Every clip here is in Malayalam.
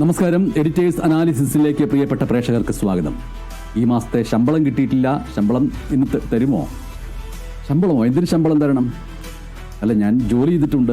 നമസ്കാരം. എഡിറ്റേഴ്സ് അനാലിസിസിലേക്ക് പ്രിയപ്പെട്ട പ്രേക്ഷകർക്ക് സ്വാഗതം. ഈ മാസത്തെ ശമ്പളം കിട്ടിയിട്ടില്ല. ശമ്പളം ഇന്ന് തരുമോ? ശമ്പളമോ? എന്തിന് ശമ്പളം തരണം? അല്ല ഞാൻ ജോലി ചെയ്തിട്ടുണ്ട്.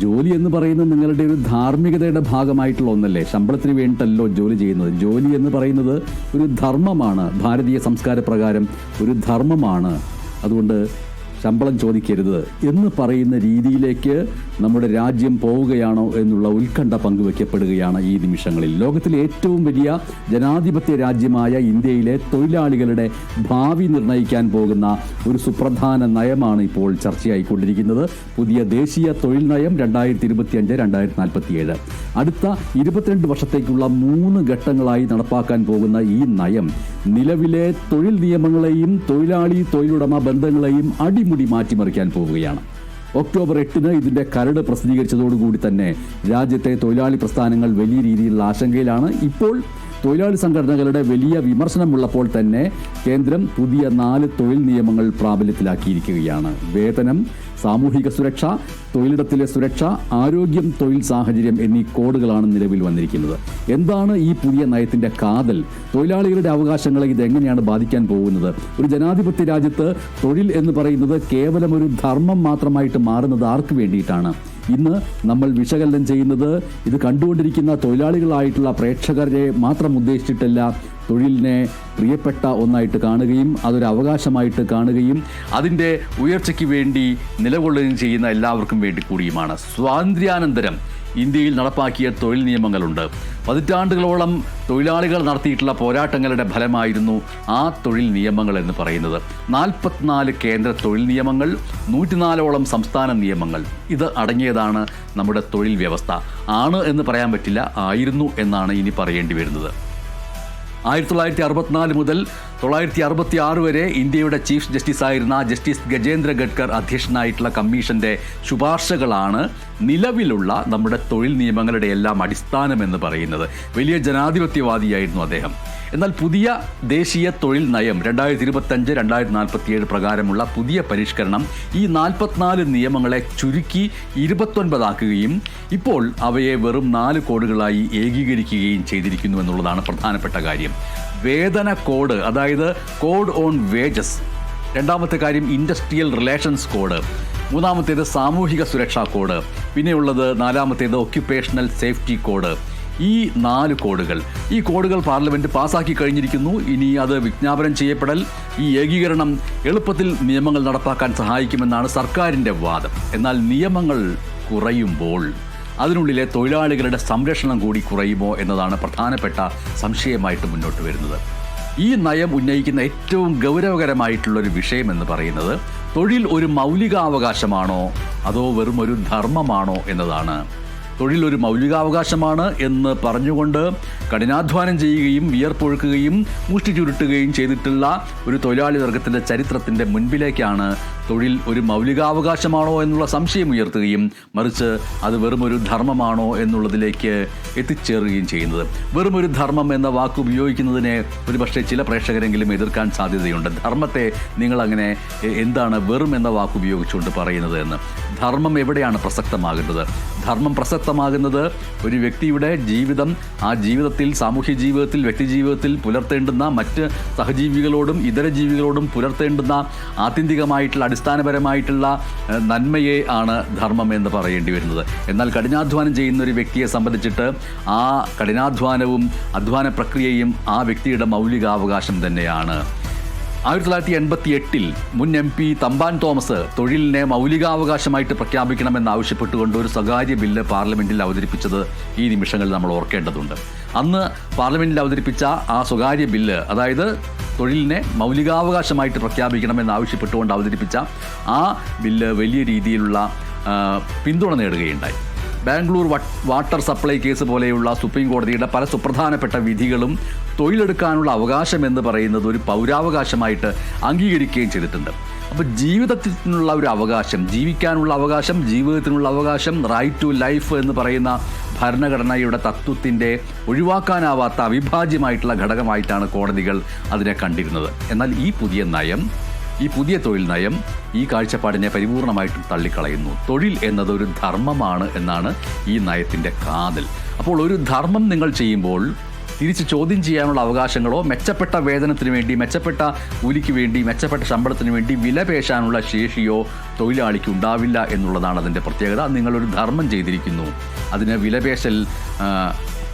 ജോലി എന്ന് പറയുന്നത് നിങ്ങളുടെ ഒരു ധാർമ്മികതയുടെ ഭാഗമായിട്ടുള്ള ഒന്നല്ലേ? ശമ്പളത്തിന് വേണ്ടിയിട്ടല്ലോ ജോലി ചെയ്യുന്നത്. ജോലി എന്ന് പറയുന്നത് ഒരു ധർമ്മമാണ്. ഭാരതീയ സംസ്കാരപ്രകാരം ഒരു ധർമ്മമാണ്. അതുകൊണ്ട് ശമ്പളം ചോദിക്കരുത് എന്ന് പറയുന്ന രീതിയിലേക്ക് നമ്മുടെ രാജ്യം പോവുകയാണോ എന്നുള്ള ഉത്കണ്ഠ പങ്കുവെക്കപ്പെടുകയാണ് ഈ നിമിഷങ്ങളിൽ. ലോകത്തിലെ ഏറ്റവും വലിയ ജനാധിപത്യ രാജ്യമായ ഇന്ത്യയിലെ തൊഴിലാളികളുടെ ഭാവി നിർണയിക്കാൻ പോകുന്ന ഒരു സുപ്രധാന നയമാണ് ഇപ്പോൾ ചർച്ചയായിക്കൊണ്ടിരിക്കുന്നത്. പുതിയ ദേശീയ തൊഴിൽ നയം രണ്ടായിരത്തി ഇരുപത്തി അഞ്ച് രണ്ടായിരത്തി നാൽപ്പത്തിയേഴ് അടുത്ത ഇരുപത്തിരണ്ട് വർഷത്തേക്കുള്ള മൂന്ന് ഘട്ടങ്ങളായി നടപ്പാക്കാൻ പോകുന്ന ഈ നയം നിലവിലെ തൊഴിൽ നിയമങ്ങളെയും തൊഴിലാളി തൊഴിലുടമ ബന്ധങ്ങളെയും അടിമുടി മാറ്റിമറിക്കാൻ പോവുകയാണ്. ഒക്ടോബർ എട്ടിന് ഇതിന്റെ കരട് പ്രസിദ്ധീകരിച്ചതോടുകൂടി തന്നെ രാജ്യത്തെ തൊഴിലാളി പ്രസ്ഥാനങ്ങൾ വലിയ രീതിയിലുള്ള ആശങ്കയിലാണ്. ഇപ്പോൾ തൊഴിലാളി സംഘടനകളുടെ വലിയ വിമർശനമുള്ളപ്പോൾ തന്നെ കേന്ദ്രം പുതിയ നാല് തൊഴിൽ നിയമങ്ങൾ പ്രാബല്യത്തിലാക്കിയിരിക്കുകയാണ്. വേതനം സാമൂഹിക സുരക്ഷ തൊഴിലിടത്തിലെ സുരക്ഷ ആരോഗ്യം തൊഴിൽ സാഹചര്യം എന്നീ കോഡുകളാണ് നിലവിൽ വന്നിരിക്കുന്നത്. എന്താണ് ഈ പുതിയ നയത്തിന്റെ കാതൽ? തൊഴിലാളികളുടെ അവകാശങ്ങളെ ഇത് എങ്ങനെയാണ് ബാധിക്കാൻ പോകുന്നത്? ഒരു ജനാധിപത്യ രാജ്യത്ത് തൊഴിൽ എന്ന് പറയുന്നത് കേവലം ഒരു ധർമ്മം മാത്രമായിട്ട് മാറുന്നത് ആർക്ക് വേണ്ടിയിട്ടാണ്? ഇന്ന് നമ്മൾ വിശകലനം ചെയ്യുന്നത് ഇത് കണ്ടുകൊണ്ടിരിക്കുന്ന തൊഴിലാളികളായിട്ടുള്ള പ്രേക്ഷകരെ മാത്രം ഉദ്ദേശിച്ചിട്ടല്ല തൊഴിലിനെ പ്രിയപ്പെട്ട ഒന്നായിട്ട് കാണുകയും അതൊരു അവകാശമായിട്ട് കാണുകയും അതിന്റെ ഉയർച്ചയ്ക്ക് വേണ്ടി നിലകൊള്ളുകയും ചെയ്യുന്ന എല്ലാവർക്കും വേണ്ടി കൂടിയുമാണ്. സ്വാതന്ത്ര്യാനന്തരം ഇന്ത്യയിൽ നടപ്പാക്കിയ തൊഴിൽ നിയമങ്ങളുണ്ട്. പതിറ്റാണ്ടുകളോളം തൊഴിലാളികൾ നടത്തിയിട്ടുള്ള പോരാട്ടങ്ങളുടെ ഫലമായിരുന്നു ആ തൊഴിൽ നിയമങ്ങൾ എന്ന് പറയുന്നത്. നാൽപ്പത്തിനാല് കേന്ദ്ര തൊഴിൽ നിയമങ്ങൾ നൂറ്റിനാലോളം സംസ്ഥാന നിയമങ്ങൾ. ഇത് അടങ്ങിയതാണ് നമ്മുടെ തൊഴിൽ വ്യവസ്ഥ. ആണ് എന്ന് പറയാൻ പറ്റില്ല ആയിരുന്നു എന്നാണ് ഇനി പറയേണ്ടി വരുന്നത്. ആയിരത്തി തൊള്ളായിരത്തി അറുപത്തിനാല് മുതൽ തൊള്ളായിരത്തി അറുപത്തി ആറ് വരെ ഇന്ത്യയുടെ ചീഫ് ജസ്റ്റിസ് ആയിരുന്ന ജസ്റ്റിസ് ഗജേന്ദ്ര ഗഡ്കർ അധ്യക്ഷനായിട്ടുള്ള കമ്മീഷന്റെ ശുപാർശകളാണ് നിലവിലുള്ള നമ്മുടെ തൊഴിൽ നിയമങ്ങളുടെ എല്ലാം അടിസ്ഥാനം എന്ന് പറയുന്നത് വലിയ ജനാധിപത്യവാദിയായിരുന്നു അദ്ദേഹം. എന്നാൽ പുതിയ ദേശീയ തൊഴിൽ നയം രണ്ടായിരത്തി ഇരുപത്തഞ്ച് രണ്ടായിരത്തി നാൽപ്പത്തിയേഴ് പ്രകാരമുള്ള പുതിയ പരിഷ്കരണം ഈ നാൽപ്പത്തിനാല് നിയമങ്ങളെ ചുരുക്കി ഇരുപത്തൊൻപതാക്കുകയും ഇപ്പോൾ അവയെ വെറും നാല് കോഡുകളായി ഏകീകരിക്കുകയും ചെയ്തിരിക്കുന്നു എന്നുള്ളതാണ് പ്രധാനപ്പെട്ട കാര്യം. വേതന കോഡ് അതായത് കോഡ് ഓൺ വേജസ്. രണ്ടാമത്തെ കാര്യം ഇൻഡസ്ട്രിയൽ റിലേഷൻസ് കോഡ്. മൂന്നാമത്തേത് സാമൂഹിക സുരക്ഷാ കോഡ്. പിന്നെയുള്ളത് നാലാമത്തേത് ഒക്യുപ്പേഷണൽ സേഫ്റ്റി കോഡ്. ഈ നാല് കോഡുകൾ. ഈ കോഡുകൾ പാർലമെന്റ് പാസാക്കി കഴിഞ്ഞിരിക്കുന്നു. ഇനി അത് വിജ്ഞാപനം ചെയ്യപ്പെടൽ. ഈ ഏകീകരണം എളുപ്പത്തിൽ നിയമങ്ങൾ നടപ്പാക്കാൻ സഹായിക്കുമെന്നാണ് സർക്കാരിന്റെ വാദം. എന്നാൽ നിയമങ്ങൾ കുറയുമ്പോൾ അതിനുള്ളിലെ തൊഴിലാളികളുടെ സംരക്ഷണം കൂടി കുറയുമോ എന്നതാണ് പ്രധാനപ്പെട്ട സംശയമായിട്ട് മുന്നോട്ട് വരുന്നത്. ഈ നയം ഉന്നയിക്കുന്ന ഏറ്റവും ഗൗരവകരമായിട്ടുള്ളൊരു വിഷയമെന്ന് പറയുന്നത് തൊഴിൽ ഒരു മൗലികാവകാശമാണോ? അതോ വെറും ഒരു ധർമ്മമാണോ എന്നതാണ്. തൊഴിൽ ഒരു മൗലികാവകാശമാണ് എന്ന് പറഞ്ഞുകൊണ്ട് കഠിനാധ്വാനം ചെയ്യുകയും വിയർപ്പൊഴുക്കുകയും മുഷ്ടി ചുരുട്ടുകയും ചെയ്തിട്ടുള്ള ഒരു തൊഴിലാളി വർഗത്തിന്റെ ചരിത്രത്തിന്റെ മുൻപിലേക്കാണ് തൊഴിൽ ഒരു മൗലികാവകാശമാണോ എന്നുള്ള സംശയം ഉയർത്തുകയും മറിച്ച് അത് വെറും ഒരു ധർമ്മമാണോ എന്നുള്ളതിലേക്ക് എത്തിച്ചേരുകയും ചെയ്യുന്നത്. വെറും ഒരു ധർമ്മം എന്ന വാക്ക് ഉപയോഗിക്കുന്നതിനെ ഒരു പക്ഷേ ചില പ്രേക്ഷകരെങ്കിലും എതിർക്കാൻ സാധ്യതയുണ്ട്. ധർമ്മത്തെ നിങ്ങൾ അങ്ങനെ എന്താണ് വെറും എന്ന വാക്ക് ഉപയോഗിച്ചുകൊണ്ട് പറയുന്നത് എന്ന്. ധർമ്മം എവിടെയാണ് പ്രസക്തമാകുന്നത്? ധർമ്മം പ്രസക്തമാകുന്നത് ഒരു വ്യക്തിയുടെ ജീവിതം ആ ജീവിതത്തിൽ സാമൂഹ്യ ജീവിതത്തിൽ വ്യക്തി ജീവിതത്തിൽ പുലർത്തേണ്ടുന്ന മറ്റ് സഹജീവികളോടും ഇതര ജീവികളോടും പുലർത്തേണ്ടുന്ന ആത്യന്തികമായിട്ടുള്ള അടിസ്ഥാനപരമായിട്ടുള്ള നന്മയെ ആണ് ധർമ്മം എന്ന് പറയേണ്ടി വരുന്നത്. എന്നാൽ കഠിനാധ്വാനം ചെയ്യുന്ന ഒരു വ്യക്തിയെ സംബന്ധിച്ചിട്ട് ആ കഠിനാധ്വാനവും അധ്വാന പ്രക്രിയയും ആ വ്യക്തിയുടെ മൗലികാവകാശം തന്നെയാണ്. ആയിരത്തി തൊള്ളായിരത്തി എൺപത്തി എട്ടിൽ മുൻ എം പി തമ്പാൻ തോമസ് തൊഴിലിനെ മൗലികാവകാശമായിട്ട് പ്രഖ്യാപിക്കണമെന്നാവശ്യപ്പെട്ടുകൊണ്ട് ഒരു സ്വകാര്യ ബില്ല് പാർലമെന്റിൽ അവതരിപ്പിച്ചത് ഈ നിമിഷങ്ങളിൽ നമ്മൾ ഓർക്കേണ്ടതുണ്ട്. അന്ന് പാർലമെന്റിൽ അവതരിപ്പിച്ച ആ സ്വകാര്യ ബില്ല് അതായത് തൊഴിലിനെ മൗലികാവകാശമായിട്ട് പ്രഖ്യാപിക്കണമെന്ന് ആവശ്യപ്പെട്ടുകൊണ്ട് അവതരിപ്പിച്ച ആ ബില്ല് വലിയ രീതിയിലുള്ള പിന്തുണ നേടുകയുണ്ടായി. ബാംഗ്ലൂർ വാട്ടർ സപ്ലൈ കേസ് പോലെയുള്ള സുപ്രീം കോടതിയുടെ പല സുപ്രധാനപ്പെട്ട വിധികളും തൊഴിലെടുക്കാനുള്ള അവകാശം എന്ന് പറയുന്നത് ഒരു പൗരാവകാശമായിട്ട് അംഗീകരിക്കുകയും ചെയ്തിട്ടുണ്ട്. അപ്പോൾ ജീവിതത്തിനുള്ള ഒരു അവകാശം ജീവിക്കാനുള്ള അവകാശം ജീവിതത്തിനുള്ള അവകാശം റൈറ്റ് ടു ലൈഫ് എന്ന് പറയുന്ന ഭരണഘടനയുടെ തത്വത്തിന്റെ ഒഴിവാക്കാനാവാത്ത അവിഭാജ്യമായിട്ടുള്ള ഘടകമായിട്ടാണ് കോടതികൾ അതിനെ കണ്ടിരുന്നത്. എന്നാൽ ഈ പുതിയ നയം ഈ പുതിയ തൊഴിൽ നയം ഈ കാഴ്ചപ്പാടിനെ പരിപൂർണമായിട്ടും തള്ളിക്കളയുന്നു. തൊഴിൽ എന്നത് ഒരു ധർമ്മമാണ് എന്നാണ് ഈ നയത്തിന്റെ കാതൽ. അപ്പോൾ ഒരു ധർമ്മം നിങ്ങൾ ചെയ്യുമ്പോൾ തിരിച്ച് ചോദ്യം ചെയ്യാനുള്ള അവകാശങ്ങളോ മെച്ചപ്പെട്ട വേതനത്തിന് വേണ്ടി മെച്ചപ്പെട്ട കൂലിക്ക് വേണ്ടി മെച്ചപ്പെട്ട ശമ്പളത്തിന് വേണ്ടി വില പേശാനുള്ള ശേഷിയോ തൊഴിലാളിക്ക് ഉണ്ടാവില്ല എന്നുള്ളതാണ് അതിന്റെ പ്രത്യേകത. നിങ്ങളൊരു ധർമ്മം ചെയ്തിരിക്കുന്നു. അതിന് വിലപേശൽ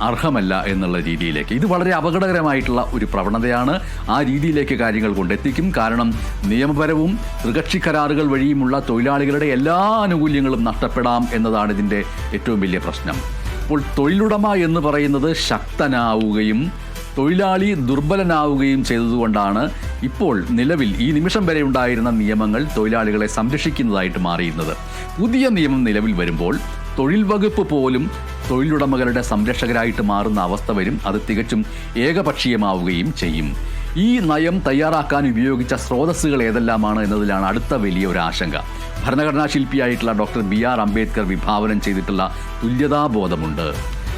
അർഹമല്ല എന്നുള്ള രീതിയിലേക്ക്. ഇത് വളരെ അപകടകരമായിട്ടുള്ള ഒരു പ്രവണതയാണ്. ആ രീതിയിലേക്ക് കാര്യങ്ങൾ കൊണ്ടെത്തിക്കും. കാരണം നിയമപരവും ത്രികക്ഷി കരാറുകൾ വഴിയുമുള്ള തൊഴിലാളികളുടെ എല്ലാ ആനുകൂല്യങ്ങളും നഷ്ടപ്പെടാം എന്നതാണ് ഇതിന്റെ ഏറ്റവും വലിയ പ്രശ്നം. അപ്പോൾ തൊഴിലുടമ എന്ന് പറയുന്നത് ശക്തനാവുകയും തൊഴിലാളി ദുർബലനാവുകയും ചെയ്തതുകൊണ്ടാണ് ഇപ്പോൾ നിലവിൽ ഈ നിമിഷം വരെ ഉണ്ടായിരുന്ന നിയമങ്ങൾ തൊഴിലാളികളെ സംരക്ഷിക്കുന്നതായിട്ട് മാറിയിരുന്നത്. പുതിയ നിയമം നിലവിൽ വരുമ്പോൾ തൊഴിൽ വകുപ്പ് പോലും തൊഴിലുടമകളുടെ സംരക്ഷകരായിട്ട് മാറുന്ന അവസ്ഥ വരും. അത് തികച്ചും ഏകപക്ഷീയമാവുകയും ചെയ്യും. ഈ നയം തയ്യാറാക്കാൻ ഉപയോഗിച്ച സ്രോതസ്സുകൾ ഏതെല്ലാമാണ് എന്നതിലാണ് അടുത്ത വലിയ ഒരു ആശങ്ക. ഭരണഘടനാ ശില്പിയായിട്ടുള്ള ഡോക്ടർ ബി ആർ അംബേദ്കർ വിഭാവനം ചെയ്തിട്ടുള്ള തുല്യതാബോധമുണ്ട്.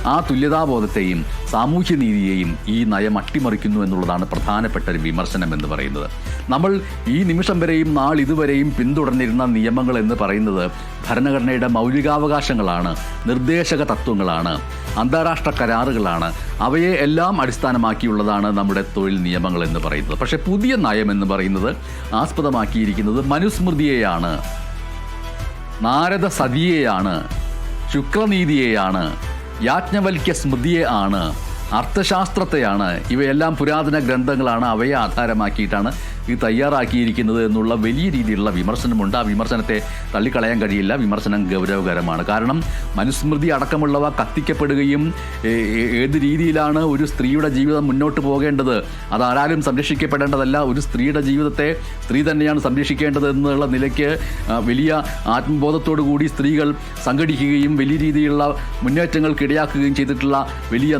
ആ തുല്യതാബോധത്തെയും സാമൂഹ്യനീതിയെയും ഈ നയം അട്ടിമറിക്കുന്നു എന്നുള്ളതാണ് പ്രധാനപ്പെട്ട ഒരു വിമർശനം എന്ന് പറയുന്നത്. നമ്മൾ ഈ നിമിഷം വരെയും നാൾ ഇതുവരെയും പിന്തുടർന്നിരുന്ന നിയമങ്ങൾ എന്ന് പറയുന്നത് ഭരണഘടനയുടെ മൗലികാവകാശങ്ങളാണ് നിർദ്ദേശക തത്വങ്ങളാണ് അന്താരാഷ്ട്ര കരാറുകളാണ്. അവയെ എല്ലാം അടിസ്ഥാനമാക്കിയുള്ളതാണ് നമ്മുടെ തൊഴിൽ നിയമങ്ങൾ എന്ന് പറയുന്നത്. പക്ഷേ പുതിയ നയം എന്ന് പറയുന്നത് ആസ്പദമാക്കിയിരിക്കുന്നത് മനുസ്മൃതിയെയാണ്. നാരദ സതിയെയാണ് ശുക്രനീതിയെയാണ്. യാജ്ഞവൽക്യ സ്മൃതിയെ ആണ് അർത്ഥശാസ്ത്രത്തെയാണ്. ഇവയെല്ലാം പുരാതന ഗ്രന്ഥങ്ങളാണ് അവയെ ആധാരമാക്കിയിട്ടാണ് ഇത് തയ്യാറാക്കിയിരിക്കുന്നത് എന്നുള്ള വലിയ രീതിയിലുള്ള വിമർശനമുണ്ട്. ആ വിമർശനത്തെ തള്ളിക്കളയാൻ കഴിയില്ല. വിമർശനം ഗൗരവകരമാണ്. കാരണം മനുസ്മൃതി അടക്കമുള്ളവ കത്തിക്കപ്പെടുകയും ഏത് രീതിയിലാണ് ഒരു സ്ത്രീയുടെ ജീവിതം മുന്നോട്ട് പോകേണ്ടത് അതാരാലും സംരക്ഷിക്കപ്പെടേണ്ടതല്ല. ഒരു സ്ത്രീയുടെ ജീവിതത്തെ സ്ത്രീ തന്നെയാണ് സംരക്ഷിക്കേണ്ടത് എന്നുള്ള നിലയ്ക്ക് വലിയ ആത്മബോധത്തോടു കൂടി സ്ത്രീകൾ സംഘടിക്കുകയും വലിയ രീതിയിലുള്ള മുന്നേറ്റങ്ങൾക്ക് ഇടയാക്കുകയും ചെയ്തിട്ടുള്ള വലിയ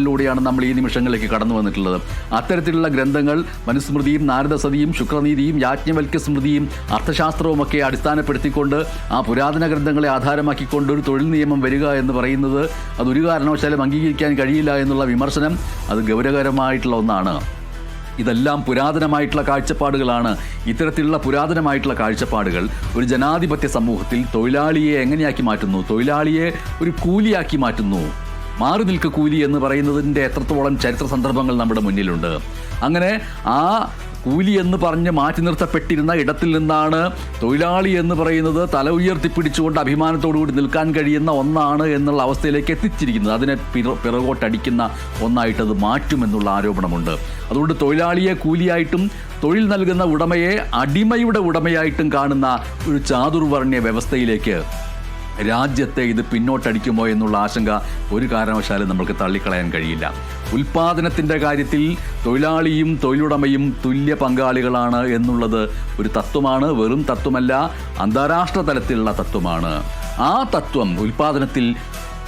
നൂറ്റാണ്ടുകളിലൂടെയാണ് നമ്മൾ ഈ നിമിഷങ്ങളിലേക്ക് കടന്നു വന്നിട്ടുള്ളത്. അത്തരത്തിലുള്ള ഗ്രന്ഥങ്ങൾ മനുസ്മൃതിയും നാരദസതിയും ശുക്രനീതിയും യാജ്ഞവൽക്യ സ്മൃതിയും അർത്ഥശാസ്ത്രവും ഒക്കെ അടിസ്ഥാനപ്പെടുത്തിക്കൊണ്ട് ആ പുരാതന ഗ്രന്ഥങ്ങളെ ആധാരമാക്കിക്കൊണ്ട് ഒരു തൊഴിൽ നിയമം വരിക എന്ന് പറയുന്നത് അതൊരു കാരണവശാലും അംഗീകരിക്കാൻ കഴിയില്ല എന്നുള്ള വിമർശനം അത് ഗൗരവകരമായിട്ടുള്ള ഒന്നാണ്. ഇതെല്ലാം പുരാതനമായിട്ടുള്ള കാഴ്ചപ്പാടുകളാണ്. ഇത്തരത്തിലുള്ള പുരാതനമായിട്ടുള്ള കാഴ്ചപ്പാടുകൾ ഒരു ജനാധിപത്യ സമൂഹത്തിൽ തൊഴിലാളിയെ എങ്ങനെയാക്കി മാറ്റുന്നു? തൊഴിലാളിയെ ഒരു കൂലിയാക്കി മാറ്റുന്നു? മാറി നിൽക്ക കൂലി എന്ന് പറയുന്നതിന്റെ എത്രത്തോളം ചരിത്ര സന്ദർഭങ്ങൾ നമ്മുടെ മുന്നിലുണ്ട്. അങ്ങനെ ആ കൂലി എന്ന് പറഞ്ഞ് മാറ്റി നിർത്തപ്പെട്ടിരുന്ന ഇടത്തിൽ നിന്നാണ് തൊഴിലാളി എന്ന് പറയുന്നത് തല ഉയർത്തിപ്പിടിച്ചുകൊണ്ട് അഭിമാനത്തോടുകൂടി നിൽക്കാൻ കഴിയുന്ന ഒന്നാണ് എന്നുള്ള അവസ്ഥയിലേക്ക് എത്തിച്ചിരിക്കുന്നത്. അതിനെ പിറ പിറകോട്ടടിക്കുന്ന ഒന്നായിട്ടത് മാറ്റുമെന്നുള്ള ആരോപണമുണ്ട്. അതുകൊണ്ട് തൊഴിലാളിയെ കൂലിയായിട്ടും തൊഴിൽ നൽകുന്ന ഉടമയെ അടിമയുടെ ഉടമയായിട്ടും കാണുന്ന ഒരു ചാതുർവർണ്യ വ്യവസ്ഥയിലേക്ക് രാജ്യത്തെ ഇത് പിന്നോട്ടടിക്കുമോ എന്നുള്ള ആശങ്ക ഒരു കാരണവശാലും നമുക്ക് തള്ളിക്കളയാൻ കഴിയില്ല. ഉൽപാദനത്തിന്റെ കാര്യത്തിൽ തൊഴിലാളിയും തൊഴിലുടമയും തുല്യ പങ്കാളികളാണ് എന്നുള്ളത് ഒരു തത്വമാണ് വെറും തത്വമല്ല അന്താരാഷ്ട്ര തലത്തിലുള്ള തത്വമാണ്. ആ തത്വം ഉൽപാദനത്തിൽ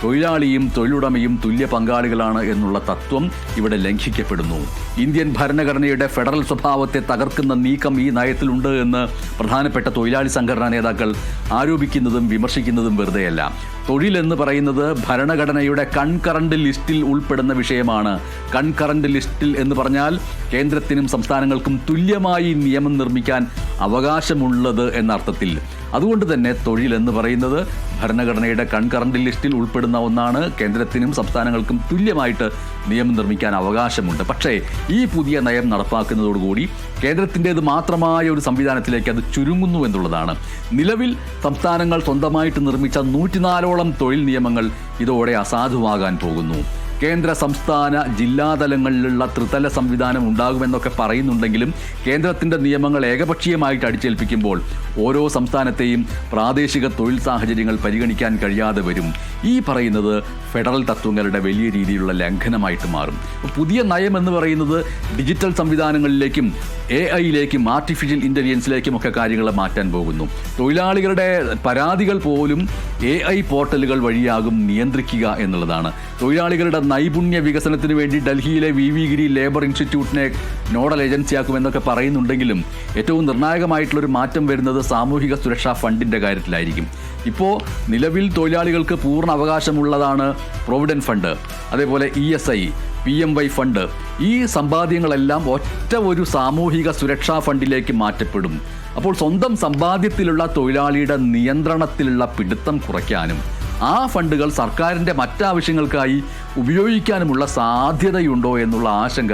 തൊഴിലാളിയും തൊഴിലുടമയും തുല്യ പങ്കാളികളാണ് എന്നുള്ള തത്വം ഇവിടെ ലംഘിക്കപ്പെടുന്നു. ഇന്ത്യൻ ഭരണഘടനയുടെ ഫെഡറൽ സ്വഭാവത്തെ തകർക്കുന്ന നീക്കം ഈ നയത്തിലുണ്ട് എന്ന് പ്രധാനപ്പെട്ട തൊഴിലാളി സംഘടനാ നേതാക്കൾ ആരോപിക്കുന്നതും വിമർശിക്കുന്നതും വെറുതെയല്ല. തൊഴിൽ എന്ന് പറയുന്നത് ഭരണഘടനയുടെ കൺകറന്റ് ലിസ്റ്റിൽ ഉൾപ്പെടുന്ന വിഷയമാണ്. കൺകറന്റ് ലിസ്റ്റിൽ എന്ന് പറഞ്ഞാൽ കേന്ദ്രത്തിനും സംസ്ഥാനങ്ങൾക്കും തുല്യമായി നിയമം നിർമ്മിക്കാൻ അവകാശമുള്ളത് എന്ന അർത്ഥത്തിൽ അതുകൊണ്ട് തന്നെ തൊഴിൽ എന്ന് പറയുന്നത് ഭരണഘടനയുടെ കൺകറന്റ് ലിസ്റ്റിൽ ഉൾപ്പെടുന്ന ഒന്നാണ്. കേന്ദ്രത്തിനും സംസ്ഥാനങ്ങൾക്കും തുല്യമായിട്ട് നിയമം നിർമ്മിക്കാൻ അവകാശമുണ്ട്. പക്ഷേ ഈ പുതിയ നയം നടപ്പാക്കുന്നതോടുകൂടി കേന്ദ്രത്തിന്റേത് മാത്രമായ ഒരു സംവിധാനത്തിലേക്ക് അത് ചുരുങ്ങുന്നു എന്നുള്ളതാണ്. നിലവിൽ സംസ്ഥാനങ്ങൾ സ്വന്തമായിട്ട് നിർമ്മിച്ച നൂറ്റിനാലോളം തൊഴിൽ നിയമങ്ങൾ ഇതോടെ അസാധുവാകാൻ പോകുന്നു. കേന്ദ്ര സംസ്ഥാന ജില്ലാതലങ്ങളിലുള്ള ത്രിതല സംവിധാനം ഉണ്ടാകുമെന്നൊക്കെ പറയുന്നുണ്ടെങ്കിലും കേന്ദ്രത്തിന്റെ നിയമങ്ങൾ ഏകപക്ഷീയമായിട്ട് അടിച്ചേൽപ്പിക്കുമ്പോൾ ഓരോ സംസ്ഥാനത്തെയും പ്രാദേശിക തൊഴിൽ സാഹചര്യങ്ങൾ പരിഗണിക്കാൻ കഴിയാതെ വരും. ഈ പറയുന്നത് ഫെഡറൽ തത്വങ്ങളുടെ വലിയ രീതിയിലുള്ള ലംഘനമായിട്ട് മാറും. പുതിയ നയം എന്ന് പറയുന്നത് ഡിജിറ്റൽ സംവിധാനങ്ങളിലേക്കും എ ഐയിലേക്കും ആർട്ടിഫിഷ്യൽ ഇന്റലിജൻസിലേക്കും ഒക്കെ കാര്യങ്ങൾ മാറ്റാൻ പോകുന്നു. തൊഴിലാളികളുടെ പരാതികൾ പോലും എ ഐ പോർട്ടലുകൾ വഴിയാകും നിയന്ത്രിക്കുക എന്നുള്ളതാണ്. തൊഴിലാളികളുടെ നൈപുണ്യ വികസനത്തിന് വേണ്ടി ഡൽഹിയിലെ വി വി ഗിരി ലേബർ ഇൻസ്റ്റിറ്റ്യൂട്ടിനെ നോഡൽ ഏജൻസിയാക്കുമെന്നൊക്കെ പറയുന്നുണ്ടെങ്കിലും ഏറ്റവും നിർണായകമായിട്ടുള്ളൊരു മാറ്റം വരുന്നത് സാമൂഹിക സുരക്ഷാ ഫണ്ടിന്റെ കാര്യത്തിലായിരിക്കും. ഇപ്പോൾ നിലവിൽ തൊഴിലാളികൾക്ക് പൂർണ അവകാശമുള്ളതാണ് പ്രൊവിഡന്റ് ഫണ്ട് അതേപോലെ E S I P M Y fund. ഈ സമ്പാദ്യങ്ങളെല്ലാം ഒറ്റ ഒരു സാമൂഹിക സുരക്ഷാ ഫണ്ടിലേക്ക് മാറ്റപ്പെടും. അപ്പോൾ സ്വന്തം സമ്പാദ്യത്തിലുള്ള തൊഴിലാളിയുടെ നിയന്ത്രണത്തിലുള്ള പിടുത്തം കുറയ്ക്കാനും ആ ഫണ്ടുകൾ സർക്കാരിന്റെ മറ്റാവശ്യങ്ങൾക്കായി ഉപയോഗിക്കാനുമുള്ള സാധ്യതയുണ്ടോ എന്നുള്ള ആശങ്ക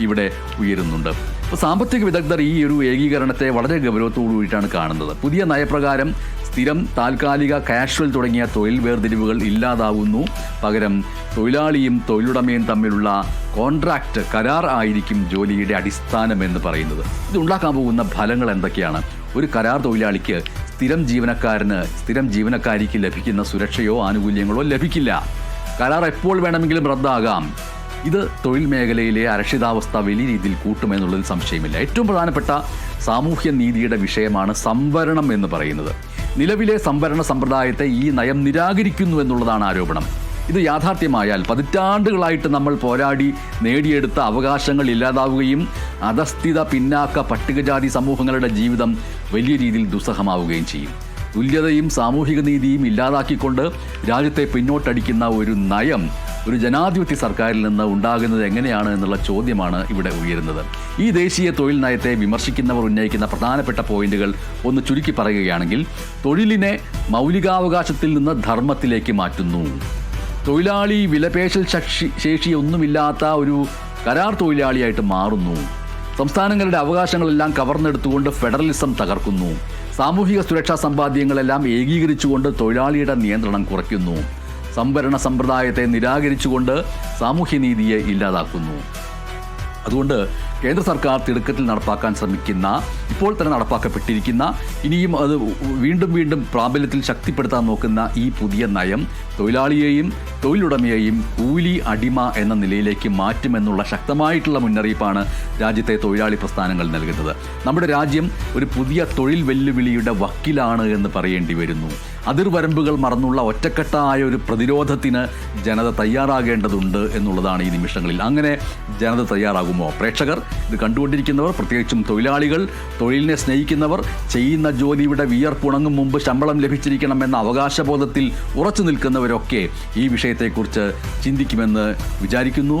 ഇവിടെ ഉയരുന്നുണ്ട്. അപ്പോൾ സാമ്പത്തിക വിദഗ്ധർ ഈ ഒരു ഏകീകരണത്തെ വളരെ ഗൗരവത്തോടു കൂടിയിട്ടാണ് കാണുന്നത്. പുതിയ നയപ്രകാരം സ്ഥിരം താൽക്കാലിക കാഷ്വൽ തുടങ്ങിയ തൊഴിൽ വേർതിരിവുകൾ ഇല്ലാതാവുന്നു. പകരം തൊഴിലാളിയും തൊഴിലുടമയും തമ്മിലുള്ള കോൺട്രാക്റ്റ് കരാർ ആയിരിക്കും ജോലിയുടെ അടിസ്ഥാനം എന്ന് പറയുന്നത് ഇതുണ്ടാക്കാൻ പോകുന്ന ഫലങ്ങൾ എന്തൊക്കെയാണ്? ഒരു കരാർ തൊഴിലാളിക്ക് സ്ഥിരം ജീവനക്കാരന് സ്ഥിരം ജീവനക്കാരിക്ക് ലഭിക്കുന്ന സുരക്ഷയോ ആനുകൂല്യങ്ങളോ ലഭിക്കില്ല. കരാർ എപ്പോൾ വേണമെങ്കിലും റദ്ദാകാം. ഇത് തൊഴിൽ മേഖലയിലെ അരക്ഷിതാവസ്ഥ വലിയ രീതിയിൽ കൂട്ടുമെന്നുള്ളതിൽ സംശയമില്ല. ഏറ്റവും പ്രധാനപ്പെട്ട സാമൂഹ്യ നീതിയുടെ വിഷയമാണ് സംവരണം എന്ന് പറയുന്നത്. നിലവിലെ സംവരണ സമ്പ്രദായത്തെ ഈ നയം നിരാകരിക്കുന്നു എന്നുള്ളതാണ് ആരോപണം. ഇത് യാഥാർത്ഥ്യമായാൽ പതിറ്റാണ്ടുകളായിട്ട് നമ്മൾ പോരാടി നേടിയെടുത്ത അവകാശങ്ങൾ ഇല്ലാതാവുകയും അധസ്ഥിത പിന്നാക്ക പട്ടികജാതി സമൂഹങ്ങളുടെ ജീവിതം വലിയ രീതിയിൽ ദുസ്സഹമാവുകയും ചെയ്യും. തുല്യതയും സാമൂഹിക നീതിയും ഇല്ലാതാക്കിക്കൊണ്ട് രാജ്യത്തെ പിന്നോട്ടടിക്കുന്ന ഒരു നയം ഒരു ജനാധിപത്യ സർക്കാരിൽ നിന്ന് ഉണ്ടാകുന്നത് എങ്ങനെയാണ് എന്നുള്ള ചോദ്യമാണ് ഇവിടെ ഉയരുന്നത്. ഈ ദേശീയ തൊഴിൽ നയത്തെ വിമർശിക്കുന്നവർ ഉന്നയിക്കുന്ന പ്രധാനപ്പെട്ട പോയിന്റുകൾ ഒന്ന് ചുരുക്കി പറയുകയാണെങ്കിൽ തൊഴിലിനെ മൗലികാവകാശത്തിൽ നിന്ന് ധർമ്മത്തിലേക്ക് മാറ്റുന്നു. തൊഴിലാളി വിലപേശൽ ശക്ഷി ശേഷിയൊന്നുമില്ലാത്ത ഒരു കരാർ തൊഴിലാളിയായിട്ട് മാറുന്നു. സംസ്ഥാനങ്ങളുടെ അവകാശങ്ങളെല്ലാം കവർന്നെടുത്തുകൊണ്ട് ഫെഡറലിസം തകർക്കുന്നു. സാമൂഹിക സുരക്ഷാ സമ്പാദ്യങ്ങളെല്ലാം ഏകീകരിച്ചുകൊണ്ട് തൊഴിലാളിയുടെ നിയന്ത്രണം കുറയ്ക്കുന്നു. സംവരണ സമ്പ്രദായത്തെ നിരാകരിച്ചുകൊണ്ട് സാമൂഹ്യനീതിയെ ഇല്ലാതാക്കുന്നു. അതുകൊണ്ട് കേന്ദ്ര സർക്കാർ തിടുക്കത്തിൽ നടപ്പാക്കാൻ ശ്രമിക്കുന്ന ഇപ്പോൾ തന്നെ നടപ്പാക്കപ്പെട്ടിരിക്കുന്ന ഇനിയും അത് വീണ്ടും വീണ്ടും പ്രാബല്യത്തിൽ ശക്തിപ്പെടുത്താൻ നോക്കുന്ന ഈ പുതിയ നയം തൊഴിലാളിയെയും തൊഴിലുടമയെയും കൂലി അടിമ എന്ന നിലയിലേക്ക് മാറ്റുമെന്നുള്ള ശക്തമായിട്ടുള്ള മുന്നറിയിപ്പാണ് രാജ്യത്തെ തൊഴിലാളി പ്രസ്ഥാനങ്ങൾ നൽകുന്നത് നമ്മുടെ രാജ്യം ഒരു പുതിയ തൊഴിൽ വെല്ലുവിളിയുടെ വക്കിലാണ് എന്ന് പറയേണ്ടി വരുന്നു. അതിർവരമ്പുകൾ മറന്നുള്ള ഒറ്റക്കെട്ടായ ഒരു പ്രതിരോധത്തിന് ജനത തയ്യാറാകേണ്ടതുണ്ട് എന്നുള്ളതാണ് ഈ നിമിഷങ്ങളിൽ. അങ്ങനെ ജനത തയ്യാറാകുമോ? പ്രേക്ഷകർ ഇത് കണ്ടുകൊണ്ടിരിക്കുന്നവർ പ്രത്യേകിച്ചും തൊഴിലാളികൾ തൊഴിലിനെ സ്നേഹിക്കുന്നവർ ചെയ്യുന്ന ജോലിയുടെ വിയർപ്പുണങ്ങും മുമ്പ് ശമ്പളം ലഭിച്ചിരിക്കണം എന്ന അവകാശബോധത്തിൽ ഉറച്ചു നിൽക്കുന്നവരൊക്കെ ഈ വിഷയത്തെക്കുറിച്ച് ചിന്തിക്കുമെന്ന് വിചാരിക്കുന്നു.